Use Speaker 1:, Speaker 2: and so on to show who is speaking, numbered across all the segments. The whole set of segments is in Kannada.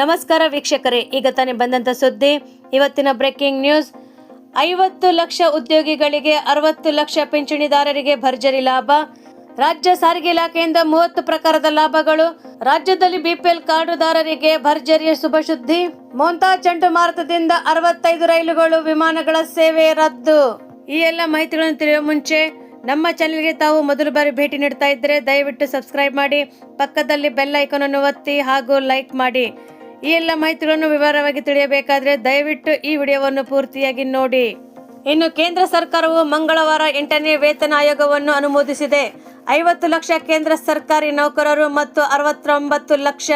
Speaker 1: ನಮಸ್ಕಾರ ವೀಕ್ಷಕರೇ, ಈಗ ತಾನೇ ಬಂದಂತ ಸುದ್ದಿ. ಇವತ್ತಿನ ಬ್ರೇಕಿಂಗ್ ನ್ಯೂಸ್ ಐವತ್ತು ಲಕ್ಷ ಉದ್ಯೋಗಿಗಳಿಗೆ ಅರವತ್ತು ಲಕ್ಷ ಪಿಂಚಣಿದಾರರಿಗೆ ಭರ್ಜರಿ ಲಾಭ. ರಾಜ್ಯ ಸಾರಿಗೆ ಇಲಾಖೆಯಿಂದ ಮೂವತ್ತು ಪ್ರಕಾರದ ಲಾಭಗಳು. ರಾಜ್ಯದಲ್ಲಿ ಬಿಪಿಎಲ್ ಕಾರ್ಡುದಾರರಿಗೆ ಭರ್ಜರಿಯ ಶುಭ ಸುದ್ದಿ ಮೋಂತಾ ಚಂಡಮಾರುತದಿಂದ ಅರವತ್ತೈದು ರೈಲುಗಳು ವಿಮಾನಗಳ ಸೇವೆ ರದ್ದು. ಈ ಎಲ್ಲ ಮಾಹಿತಿಗಳನ್ನು ತಿಳಿಯುವ ಮುಂಚೆ, ನಮ್ಮ ಚಾನೆಲ್ಗೆ ತಾವು ಮೊದಲು ಬಾರಿ ಭೇಟಿ ನೀಡ್ತಾ ಇದ್ದರೆ ದಯವಿಟ್ಟು ಸಬ್ಸ್ಕ್ರೈಬ್ ಮಾಡಿ, ಪಕ್ಕದಲ್ಲಿ ಬೆಲ್ ಐಕಾನ್ ಅನ್ನು ಒತ್ತಿ ಹಾಗೂ ಲೈಕ್ ಮಾಡಿ. ಈ ಎಲ್ಲ ಮಾಹಿತಿಗಳನ್ನು ವಿವರವಾಗಿ ತಿಳಿಯಬೇಕಾದ್ರೆ ದಯವಿಟ್ಟು ಈ ವಿಡಿಯೋವನ್ನು ಪೂರ್ತಿಯಾಗಿ ನೋಡಿ. ಇನ್ನು ಕೇಂದ್ರ ಸರ್ಕಾರವು ಮಂಗಳವಾರ ಎಂಟನೇ ವೇತನ ಆಯೋಗವನ್ನು ಅನುಮೋದಿಸಿದೆ. ಐವತ್ತು ಲಕ್ಷ ಕೇಂದ್ರ ಸರ್ಕಾರಿ ನೌಕರರು ಮತ್ತು ಅರವತ್ತೊಂಬತ್ತು ಲಕ್ಷ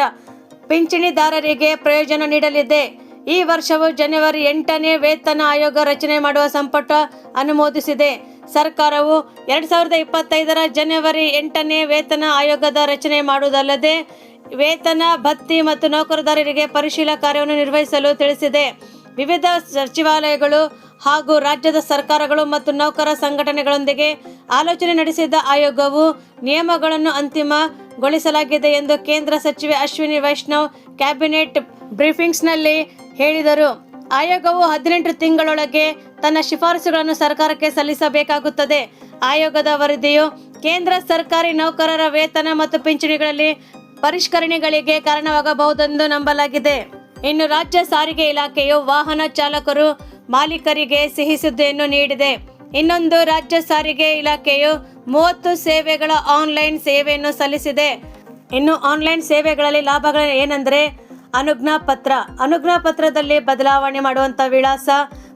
Speaker 1: ಪಿಂಚಣಿದಾರರಿಗೆ ಪ್ರಯೋಜನ ನೀಡಲಿದೆ. ಈ ವರ್ಷವು ಜನವರಿ ಎಂಟನೇ ವೇತನ ಆಯೋಗ ರಚನೆ ಮಾಡುವ ಸಂಪುಟ ಅನುಮೋದಿಸಿದೆ. ಸರ್ಕಾರವು ಎರಡ್ ಸಾವಿರದ ಇಪ್ಪತ್ತೈದರ ಜನವರಿ ಎಂಟನೇ ವೇತನ ಆಯೋಗದ ರಚನೆ ಮಾಡುವುದಲ್ಲದೆ ವೇತನ, ಭತ್ತಿ ಮತ್ತು ನೌಕರದಾರರಿಗೆ ಪರಿಶೀಲನಾ ಕಾರ್ಯವನ್ನು ನಿರ್ವಹಿಸಲು ತಿಳಿಸಿದೆ. ವಿವಿಧ ಸಚಿವಾಲಯಗಳು ಹಾಗೂ ರಾಜ್ಯದ ಸರ್ಕಾರಗಳು ಮತ್ತು ನೌಕರ ಸಂಘಟನೆಗಳೊಂದಿಗೆ ಆಲೋಚನೆ ನಡೆಸಿದ ಆಯೋಗವು ನಿಯಮಗಳನ್ನು ಅಂತಿಮಗೊಳಿಸಲಾಗಿದೆ ಎಂದು ಕೇಂದ್ರ ಸಚಿವೆ ಅಶ್ವಿನಿ ವೈಷ್ಣವ್ ಕ್ಯಾಬಿನೆಟ್ ಬ್ರೀಫಿಂಗ್ಸ್ನಲ್ಲಿ ಹೇಳಿದರು. ಆಯೋಗವು ಹದಿನೆಂಟು ತಿಂಗಳೊಳಗೆ ತನ್ನ ಶಿಫಾರಸುಗಳನ್ನು ಸರ್ಕಾರಕ್ಕೆ ಸಲ್ಲಿಸಬೇಕಾಗುತ್ತದೆ. ಆಯೋಗದ ವರದಿಯು ಕೇಂದ್ರ ಸರ್ಕಾರಿ ನೌಕರರ ವೇತನ ಮತ್ತು ಪಿಂಚಣಿಗಳಲ್ಲಿ ಪರಿಷ್ಕರಣೆಗಳಿಗೆ ಕಾರಣವಾಗಬಹುದೆಂದು ನಂಬಲಾಗಿದೆ. ಇನ್ನು ರಾಜ್ಯ ಸಾರಿಗೆ ಇಲಾಖೆಯು ವಾಹನ ಚಾಲಕರು ಮಾಲೀಕರಿಗೆ ಸಿಹಿ ಸುದ್ದಿಯನ್ನು ನೀಡಿದೆ. ಇನ್ನೊಂದು ರಾಜ್ಯ ಸಾರಿಗೆ ಇಲಾಖೆಯು ಮೂವತ್ತು ಸೇವೆಗಳ ಆನ್ಲೈನ್ ಸೇವೆಯನ್ನು ಸಲ್ಲಿಸಿದೆ. ಇನ್ನು ಆನ್ಲೈನ್ ಸೇವೆಗಳಲ್ಲಿ ಲಾಭಗಳು ಏನಂದ್ರೆ ಅನುಜ್ಞಾ ಪತ್ರ ಅನುಜ್ಞಾ ಪತ್ರದಲ್ಲಿ ಬದಲಾವಣೆ ಮಾಡುವಂಥ ವಿಳಾಸ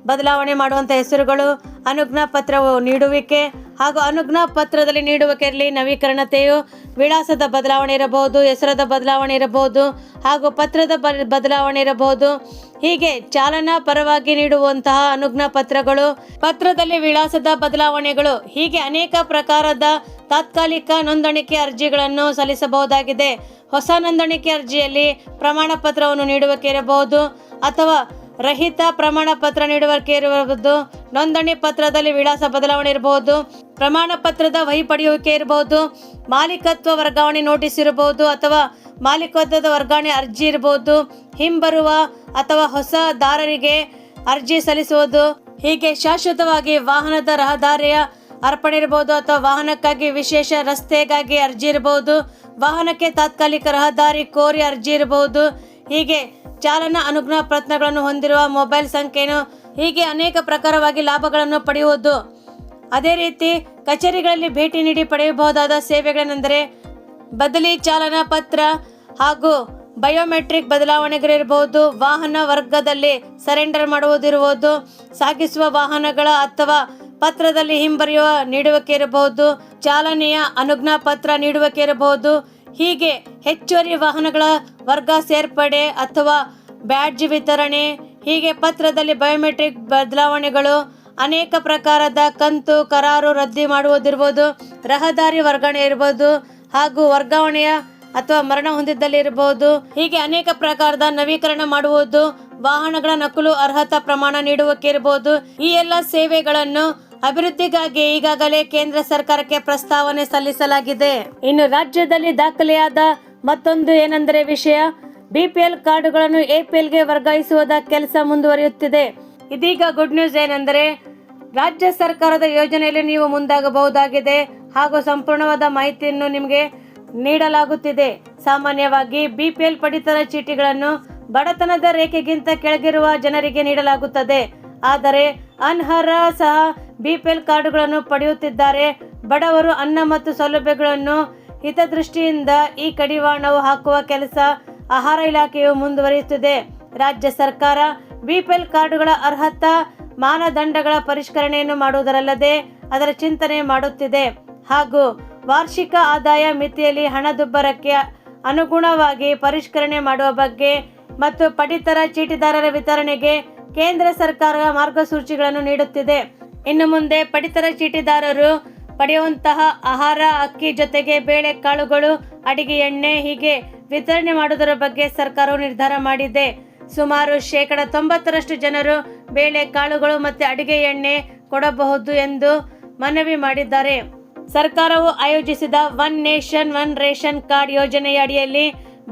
Speaker 1: ಬದಲಾವಣೆ ಮಾಡುವಂಥ ಹೆಸರುಗಳು ಅನುಜ್ಞಾ ಪತ್ರವು ನೀಡುವಿಕೆ ಹಾಗೂ ಅನುಜ್ಞಾ ಪತ್ರದಲ್ಲಿ ನೀಡುವಿಕೆಯಲ್ಲಿ ನವೀಕರಣತೆಯು ವಿಳಾಸದ ಬದಲಾವಣೆ ಇರಬಹುದು, ಹೆಸರದ ಬದಲಾವಣೆ ಇರಬಹುದು ಹಾಗೂ ಪತ್ರದ ಬದಲಾವಣೆ ಇರಬಹುದು. ಹೀಗೆ ಚಾಲನಾ ಪರವಾಗಿ ನೀಡುವಂತಹ ಅನುಜ್ಞಾ ಪತ್ರಗಳು, ಪತ್ರದಲ್ಲಿ ವಿಳಾಸದ ಬದಲಾವಣೆಗಳು, ಹೀಗೆ ಅನೇಕ ಪ್ರಕಾರದ ತಾತ್ಕಾಲಿಕ ನೋಂದಣಿಕೆ ಅರ್ಜಿಗಳನ್ನು ಸಲ್ಲಿಸಬಹುದಾಗಿದೆ. ಹೊಸ ನೋಂದಣಿಕೆ ಅರ್ಜಿಯಲ್ಲಿ ಪ್ರಮಾಣ ಪತ್ರವನ್ನು ನೀಡುವಿಕೆ ಇರಬಹುದು ಅಥವಾ ರಹಿತ ಪ್ರಮಾಣ ಪತ್ರ ನೀಡುವಿಕೆ ಇರಬಹುದು ನೋಂದಣಿ ಪತ್ರದಲ್ಲಿ ವಿಳಾಸ ಬದಲಾವಣೆ ಇರಬಹುದು ಪ್ರಮಾಣ ಪತ್ರದ ವಹಿ ಪಡೆಯುವಿಕೆ ಇರಬಹುದು ಮಾಲೀಕತ್ವ ವರ್ಗಾವಣೆ ನೋಟಿಸ್ ಇರಬಹುದು ಅಥವಾ ಮಾಲೀಕತ್ವದ ವರ್ಗಾವಣೆ ಅರ್ಜಿ ಇರಬಹುದು ಹಿಂಬರುವ ಅಥವಾ ಹೊಸ ದಾರರಿಗೆ ಅರ್ಜಿ ಸಲ್ಲಿಸುವುದು, ಹೀಗೆ ಶಾಶ್ವತವಾಗಿ ವಾಹನದ ರಹದಾರಿಯ ಅರ್ಪಣೆ ಇರಬಹುದು ಅಥವಾ ವಾಹನಕ್ಕಾಗಿ ವಿಶೇಷ ರಸ್ತೆಗಾಗಿ ಅರ್ಜಿ ಇರಬಹುದು ವಾಹನಕ್ಕೆ ತಾತ್ಕಾಲಿಕ ರಹದಾರಿ ಕೋರಿ ಅರ್ಜಿ ಇರಬಹುದು ಹೀಗೆ ಚಾಲನಾ ಅನುಜ್ಞಾ ಪ್ರಯತ್ನಗಳನ್ನು ಹೊಂದಿರುವ ಮೊಬೈಲ್ ಸಂಖ್ಯೆಯನ್ನು ಹೀಗೆ ಅನೇಕ ಪ್ರಕಾರವಾಗಿ ಲಾಭಗಳನ್ನು ಪಡೆಯುವುದು. ಅದೇ ರೀತಿ ಕಚೇರಿಗಳಲ್ಲಿ ಭೇಟಿ ನೀಡಿ ಪಡೆಯಬಹುದಾದ ಸೇವೆಗಳೆಂದರೆ ಬದಲಿ ಚಾಲನಾ ಪತ್ರ ಹಾಗೂ ಬಯೋಮೆಟ್ರಿಕ್ ಬದಲಾವಣೆಗಳಿರಬಹುದು ವಾಹನ ವರ್ಗದಲ್ಲಿ ಸರೆಂಡರ್ ಮಾಡುವುದಿರಬಹುದು ಸಾಗಿಸುವ ವಾಹನಗಳ ಅಥವಾ ಪತ್ರದಲ್ಲಿ ಹಿಂಬರೆಯುವ ನೀಡುವಿಕೆ ಇರಬಹುದು. ಚಾಲನೆಯ ಅನುಜ್ಞಾ ಪತ್ರ ನೀಡುವಿಕೆ ಇರಬಹುದು. ಹೀಗೆ ಹೆಚ್ಚುವರಿ ವಾಹನಗಳ ವರ್ಗ ಸೇರ್ಪಡೆ ಅಥವಾ ಬ್ಯಾಡ್ಜ್ ವಿತರಣೆ, ಹೀಗೆ ಪತ್ರದಲ್ಲಿ ಬಯೋಮೆಟ್ರಿಕ್ ಬದಲಾವಣೆಗಳು, ಅನೇಕ ಪ್ರಕಾರದ ಕಂತು, ಕರಾರು ರದ್ದು ಮಾಡುವುದಿರ್ಬೋದು ರಹದಾರಿ ವರ್ಗಾವಣೆ ಇರ್ಬೋದು ಹಾಗೂ ವರ್ಗಾವಣೆಯ ಅಥವಾ ಮರಣ ಹೊಂದಿದ್ದಲ್ಲಿ ಇರಬಹುದು ಹೀಗೆ ಅನೇಕ ಪ್ರಕಾರದ ನವೀಕರಣ ಮಾಡುವುದು ವಾಹನಗಳ ನಕಲು ಅರ್ಹತಾ ಪ್ರಮಾಣ ನೀಡುವಕ್ಕೆ ಇರಬಹುದು ಈ ಎಲ್ಲ ಸೇವೆಗಳನ್ನು ಅಭಿವೃದ್ಧಿಗಾಗಿ ಈಗಾಗಲೇ ಕೇಂದ್ರ ಸರ್ಕಾರಕ್ಕೆ ಪ್ರಸ್ತಾವನೆ ಸಲ್ಲಿಸಲಾಗಿದೆ. ಇನ್ನು ರಾಜ್ಯದಲ್ಲಿ ದಾಖಲೆಯಾದ ಮತ್ತೊಂದು ಏನೆಂದರೆ ವಿಷಯ ಬಿಪಿಎಲ್ ಕಾರ್ಡುಗಳನ್ನು ಎಪಿಎಲ್ಗೆ ವರ್ಗಾಯಿಸುವುದ ಕೆಲಸ ಮುಂದುವರಿಯುತ್ತಿದೆ. ಇದೀಗ ಗುಡ್ ನ್ಯೂಸ್ ಏನೆಂದರೆ ರಾಜ್ಯ ಸರ್ಕಾರದ ಯೋಜನೆಯಲ್ಲಿ ನೀವು ಮುಂದಾಗಬಹುದಾಗಿದೆ ಹಾಗೂ ಸಂಪೂರ್ಣವಾದ ಮಾಹಿತಿಯನ್ನು ನಿಮಗೆ ನೀಡಲಾಗುತ್ತಿದೆ. ಸಾಮಾನ್ಯವಾಗಿ ಬಿಪಿಎಲ್ ಪಡಿತರ ಚೀಟಿಗಳನ್ನು ಬಡತನದ ರೇಖೆಗಿಂತ ಕೆಳಗಿರುವ ಜನರಿಗೆ ನೀಡಲಾಗುತ್ತದೆ. ಆದರೆ ಅನರ್ಹ ಸಹ ಬಿಪಿಎಲ್ ಕಾರ್ಡುಗಳನ್ನು ಪಡೆಯುತ್ತಿದ್ದಾರೆ. ಬಡವರು ಅನ್ನ ಮತ್ತು ಸೌಲಭ್ಯಗಳನ್ನು ಹಿತದೃಷ್ಟಿಯಿಂದ ಈ ಕಡಿವಾಣವು ಹಾಕುವ ಕೆಲಸ ಆಹಾರ ಇಲಾಖೆಯು ಮುಂದುವರಿಯುತ್ತಿದೆ. ರಾಜ್ಯ ಸರ್ಕಾರ ಬಿಪಿಎಲ್ ಕಾರ್ಡುಗಳ ಅರ್ಹತಾ ಮಾನದಂಡಗಳ ಪರಿಷ್ಕರಣೆಯನ್ನು ಮಾಡುವುದರಲ್ಲದೆ ಅದರ ಚಿಂತನೆ ಮಾಡುತ್ತಿದೆ. ಹಾಗೂ ವಾರ್ಷಿಕ ಆದಾಯ ಮಿತಿಯಲ್ಲಿ ಹಣದುಬ್ಬರಕ್ಕೆ ಅನುಗುಣವಾಗಿ ಪರಿಷ್ಕರಣೆ ಮಾಡುವ ಬಗ್ಗೆ ಮತ್ತು ಪಡಿತರ ಚೀಟಿದಾರರ ವಿತರಣೆಗೆ ಕೇಂದ್ರ ಸರ್ಕಾರ ಮಾರ್ಗಸೂಚಿಗಳನ್ನು ನೀಡುತ್ತಿದೆ. ಇನ್ನು ಮುಂದೆ ಪಡಿತರ ಚೀಟಿದಾರರು ಪಡೆಯುವಂತಹ ಆಹಾರ, ಅಕ್ಕಿ ಜೊತೆಗೆ ಬೇಳೆಕಾಳುಗಳು ಅಡಿಗೆ ಎಣ್ಣೆ ಹೀಗೆ ವಿತರಣೆ ಮಾಡುವುದರ ಬಗ್ಗೆ ಸರ್ಕಾರವು ನಿರ್ಧಾರ ಮಾಡಿದೆ. ಸುಮಾರು ಶೇಕಡ ತೊಂಬತ್ತರಷ್ಟು ಜನರು ಬೇಳೆ ಕಾಳುಗಳು ಮತ್ತು ಅಡಿಗೆ ಎಣ್ಣೆ ಕೊಡಬಹುದು ಎಂದು ಮನವಿ ಮಾಡಿದ್ದಾರೆ. ಸರ್ಕಾರವು ಆಯೋಜಿಸಿದ one nation, one ration card ಯೋಜನೆಯ ಅಡಿಯಲ್ಲಿ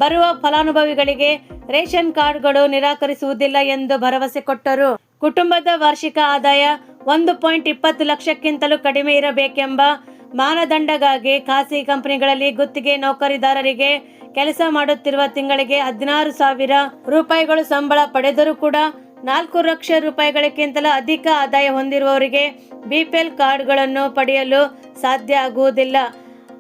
Speaker 1: ಬರುವ ಫಲಾನುಭವಿಗಳಿಗೆ ರೇಷನ್ ಕಾರ್ಡ್ಗಳು ನಿರಾಕರಿಸುವುದಿಲ್ಲ ಎಂದು ಭರವಸೆ ಕೊಟ್ಟರು. ಕುಟುಂಬದ ವಾರ್ಷಿಕ ಆದಾಯ ಒಂದು ಪಾಯಿಂಟ್ ಇಪ್ಪತ್ತು ಲಕ್ಷಕ್ಕಿಂತಲೂ ಕಡಿಮೆ ಇರಬೇಕೆಂಬ ಮಾನದಂಡಗಾಗಿ ಖಾಸಗಿ ಕಂಪನಿಗಳಲ್ಲಿ ಗುತ್ತಿಗೆ ನೌಕರಿದಾರರಿಗೆ ಕೆಲಸ ಮಾಡುತ್ತಿರುವ ತಿಂಗಳಿಗೆ ಹದಿನಾರು ಸಾವಿರ ರೂಪಾಯಿಗಳು ಸಂಬಳ ಪಡೆದರೂ ಕೂಡ ನಾಲ್ಕು ಲಕ್ಷ ರೂಪಾಯಿಗಳಿಗಿಂತಲೂ ಅಧಿಕ ಆದಾಯ ಹೊಂದಿರುವವರಿಗೆ ಬಿಪಿಎಲ್ ಕಾರ್ಡ್ಗಳನ್ನು ಪಡೆಯಲು ಸಾಧ್ಯ ಆಗುವುದಿಲ್ಲ.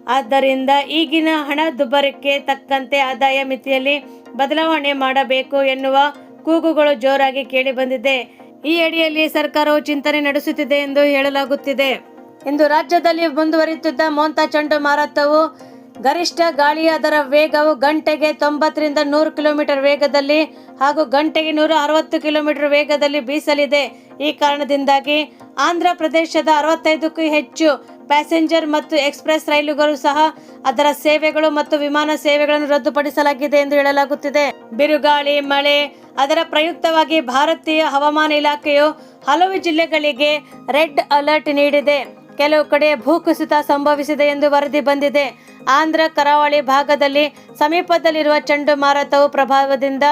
Speaker 1: ಆದ್ದರಿಂದ ಈಗಿನ ಹಣ ದುಬ್ಬರಕ್ಕೆ ತಕ್ಕಂತೆ ಆದಾಯ ಮಿತಿಯಲ್ಲಿ ಬದಲಾವಣೆ ಮಾಡಬೇಕು ಎನ್ನುವ ಕೂಗುಗಳು ಜೋರಾಗಿ ಕೇಳಿಬಂದಿದೆ ಈ ಅಡಿಯಲ್ಲಿ ಸರ್ಕಾರವು ಚಿಂತನೆ ನಡೆಸುತ್ತಿದೆ ಎಂದು ಹೇಳಲಾಗುತ್ತಿದೆ. ಇಂದು ರಾಜ್ಯದಲ್ಲಿ ಮುಂದುವರಿಯುತ್ತಿದ್ದ ಮೋಂತಾ ಚಂಡಮಾರುತವು ಗರಿಷ್ಠ ಗಾಳಿಯ ಅದರ ವೇಗವು ಗಂಟೆಗೆ ತೊಂಬತ್ತರಿಂದ ನೂರು ಕಿಲೋಮೀಟರ್ ವೇಗದಲ್ಲಿ ಹಾಗೂ ಗಂಟೆಗೆ ನೂರ ಅರವತ್ತು ಕಿಲೋಮೀಟರ್ ವೇಗದಲ್ಲಿ ಬೀಸಲಿದೆ. ಈ ಕಾರಣದಿಂದಾಗಿ ಆಂಧ್ರ ಪ್ರದೇಶದ ಅರವತ್ತೈದಕ್ಕೂ ಹೆಚ್ಚು ಪ್ಯಾಸೆಂಜರ್ ಮತ್ತು ಎಕ್ಸ್ಪ್ರೆಸ್ ರೈಲುಗಳು ಸಹ ಅದರ ಸೇವೆಗಳು ಮತ್ತು ವಿಮಾನ ಸೇವೆಗಳನ್ನು ರದ್ದುಪಡಿಸಲಾಗಿದೆ ಎಂದು ಹೇಳಲಾಗುತ್ತಿದೆ. ಬಿರುಗಾಳಿ, ಮಳೆ, ಅದರ ಪ್ರಯುಕ್ತವಾಗಿ ಭಾರತೀಯ ಹವಾಮಾನ ಇಲಾಖೆಯು ಹಲವು ಜಿಲ್ಲೆಗಳಿಗೆ ರೆಡ್ ಅಲರ್ಟ್ ನೀಡಿದೆ. ಕೆಲವು ಕಡೆ ಭೂಕುಸಿತ ಸಂಭವಿಸಿದೆ ಎಂದು ವರದಿ ಬಂದಿದೆ. ಆಂಧ್ರ, ಕರಾವಳಿ ಭಾಗದಲ್ಲಿ ಸಮೀಪದಲ್ಲಿರುವ ಚಂಡಮಾರುತವು ಪ್ರಭಾವದಿಂದ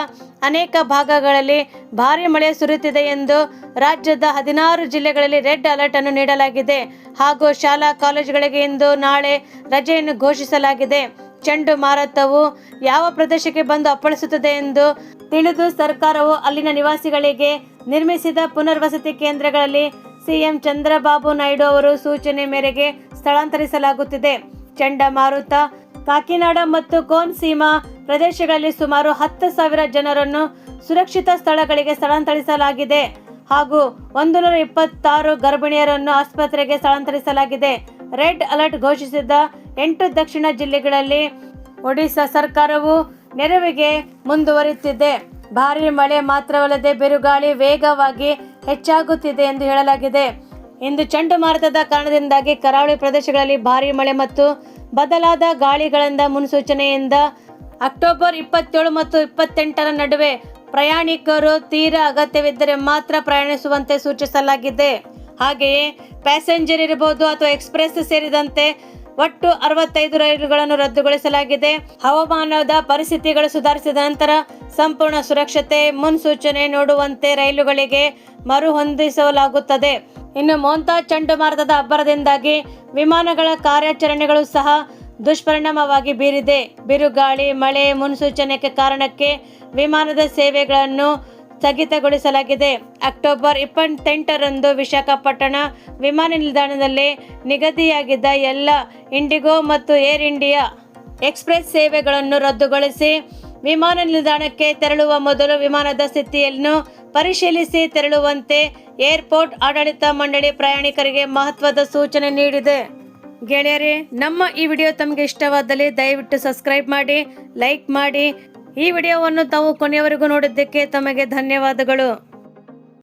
Speaker 1: ಅನೇಕ ಭಾಗಗಳಲ್ಲಿ ಭಾರಿ ಮಳೆ ಸುರಿಯುತ್ತಿದೆ ಎಂದು ರಾಜ್ಯದ ಹದಿನಾರು ಜಿಲ್ಲೆಗಳಲ್ಲಿ ರೆಡ್ ಅಲರ್ಟ್ ಅನ್ನು ನೀಡಲಾಗಿದೆ. ಹಾಗೂ ಶಾಲಾ ಕಾಲೇಜುಗಳಿಗೆ ಇಂದು ನಾಳೆ ರಜೆಯನ್ನು ಘೋಷಿಸಲಾಗಿದೆ. ಚಂಡಮಾರುತವು ಯಾವ ಪ್ರದೇಶಕ್ಕೆ ಬಂದು ಅಪ್ಪಳಿಸುತ್ತದೆ ಎಂದು ತಿಳಿದು ಸರ್ಕಾರವು ಅಲ್ಲಿನ ನಿವಾಸಿಗಳಿಗೆ ನಿರ್ಮಿಸಿದ ಪುನರ್ವಸತಿ ಕೇಂದ್ರಗಳಲ್ಲಿ ಸಿಎಂ ಚಂದ್ರಬಾಬು ನಾಯ್ಡು ಅವರು ಸೂಚನೆ ಮೇರೆಗೆ ಸ್ಥಳಾಂತರಿಸಲಾಗುತ್ತಿದೆ. ಚಂಡಮಾರುತ, ಕಾಕಿನಾಡ ಮತ್ತು ಕೋನ್ಸೀಮಾ ಪ್ರದೇಶಗಳಲ್ಲಿ ಸುಮಾರು ಹತ್ತು ಸಾವಿರ ಜನರನ್ನು ಸುರಕ್ಷಿತ ಸ್ಥಳಗಳಿಗೆ ಸ್ಥಳಾಂತರಿಸಲಾಗಿದೆ. ಹಾಗೂ ಒಂದು ನೂರ ಇಪ್ಪತ್ತಾರು ಗರ್ಭಿಣಿಯರನ್ನು ಆಸ್ಪತ್ರೆಗೆ ಸ್ಥಳಾಂತರಿಸಲಾಗಿದೆ. ರೆಡ್ ಅಲರ್ಟ್ ಘೋಷಿಸಿದ ಎಂಟು ದಕ್ಷಿಣ ಜಿಲ್ಲೆಗಳಲ್ಲಿ ಒಡಿಶಾ ಸರ್ಕಾರವು ನೆರವಿಗೆ ಮುಂದುವರಿಯುತ್ತಿದೆ. ಭಾರಿ ಮಳೆ ಮಾತ್ರವಲ್ಲದೆ ಬಿರುಗಾಳಿ ವೇಗವಾಗಿ ಹೆಚ್ಚಾಗುತ್ತಿದೆ ಎಂದು ಹೇಳಲಾಗಿದೆ. ಇಂದು ಚಂಡಮಾರುತದ ಕಾರಣದಿಂದಾಗಿ ಕರಾವಳಿ ಪ್ರದೇಶಗಳಲ್ಲಿ ಭಾರಿ ಮಳೆ ಮತ್ತು ಬದಲಾದ ಗಾಳಿಗಳಿಂದ ಮುನ್ಸೂಚನೆಯಿಂದ ಅಕ್ಟೋಬರ್ ಇಪ್ಪತ್ತೇಳು ಮತ್ತು ಇಪ್ಪತ್ತೆಂಟರ ನಡುವೆ ಪ್ರಯಾಣಿಕರು ತೀರ ಅಗತ್ಯವಿದ್ದರೆ ಮಾತ್ರ ಪ್ರಯಾಣಿಸುವಂತೆ ಸೂಚಿಸಲಾಗಿದೆ. ಹಾಗೆಯೇ ಪ್ಯಾಸೆಂಜರ್ ಇರಬಹುದು ಅಥವಾ ಎಕ್ಸ್ಪ್ರೆಸ್ ಸೇರಿದಂತೆ ಒಟ್ಟು ಅರವತ್ತೈದು ರೈಲುಗಳನ್ನು ರದ್ದುಗೊಳಿಸಲಾಗಿದೆ. ಹವಾಮಾನದ ಪರಿಸ್ಥಿತಿಗಳು ಸುಧಾರಿಸಿದ ನಂತರ ಸಂಪೂರ್ಣ ಸುರಕ್ಷತೆ, ಮುನ್ಸೂಚನೆ ನೋಡುವಂತೆ ರೈಲುಗಳಿಗೆ ಮರುಹೊಂದಿಸಲಾಗುತ್ತದೆ. ಇನ್ನು ಮೋಂತಾ ಚಂಡಮಾರುತದ ಅಬ್ಬರದಿಂದಾಗಿ ವಿಮಾನಗಳ ಕಾರ್ಯಾಚರಣೆಗಳು ಸಹ ದುಷ್ಪರಿಣಾಮವಾಗಿ ಬೀರಿದೆ. ಬಿರುಗಾಳಿ, ಮಳೆ, ಮುನ್ಸೂಚನೆಗೆ ಕಾರಣಕ್ಕೆ ವಿಮಾನದ ಸೇವೆಗಳನ್ನು ಸ್ಥಗಿತಗೊಳಿಸಲಾಗಿದೆ. ಅಕ್ಟೋಬರ್ ಇಪ್ಪತ್ತೆಂಟರಂದು ವಿಶಾಖಪಟ್ಟಣ ವಿಮಾನ ನಿಲ್ದಾಣದಲ್ಲಿ ನಿಗದಿಯಾಗಿದ್ದ ಎಲ್ಲ ಇಂಡಿಗೋ ಮತ್ತು ಏರ್ ಇಂಡಿಯಾ ಎಕ್ಸ್ಪ್ರೆಸ್ ಸೇವೆಗಳನ್ನು ರದ್ದುಗೊಳಿಸಿ ವಿಮಾನ ನಿಲ್ದಾಣಕ್ಕೆ ತೆರಳುವ ಮೊದಲು ವಿಮಾನದ ಸ್ಥಿತಿಯನ್ನು ಪರಿಶೀಲಿಸಿ ತೆರಳುವಂತೆ ಏರ್ಪೋರ್ಟ್ ಆಡಳಿತ ಮಂಡಳಿ ಪ್ರಯಾಣಿಕರಿಗೆ ಮಹತ್ವದ ಸೂಚನೆ ನೀಡಿದೆ. ಗೆಳೆಯರೇ, ನಮ್ಮ ಈ ವಿಡಿಯೋ ತಮಗೆ ಇಷ್ಟವಾದಲ್ಲಿ ದಯವಿಟ್ಟು ಸಬ್ಸ್ಕ್ರೈಬ್ ಮಾಡಿ ಲೈಕ್ ಮಾಡಿ. ಈ ವಿಡಿಯೋವನ್ನು ತಾವು ಕೊನೆಯವರೆಗೂ ನೋಡಿದ್ದಕ್ಕೆ ತಮಗೆ ಧನ್ಯವಾದಗಳು.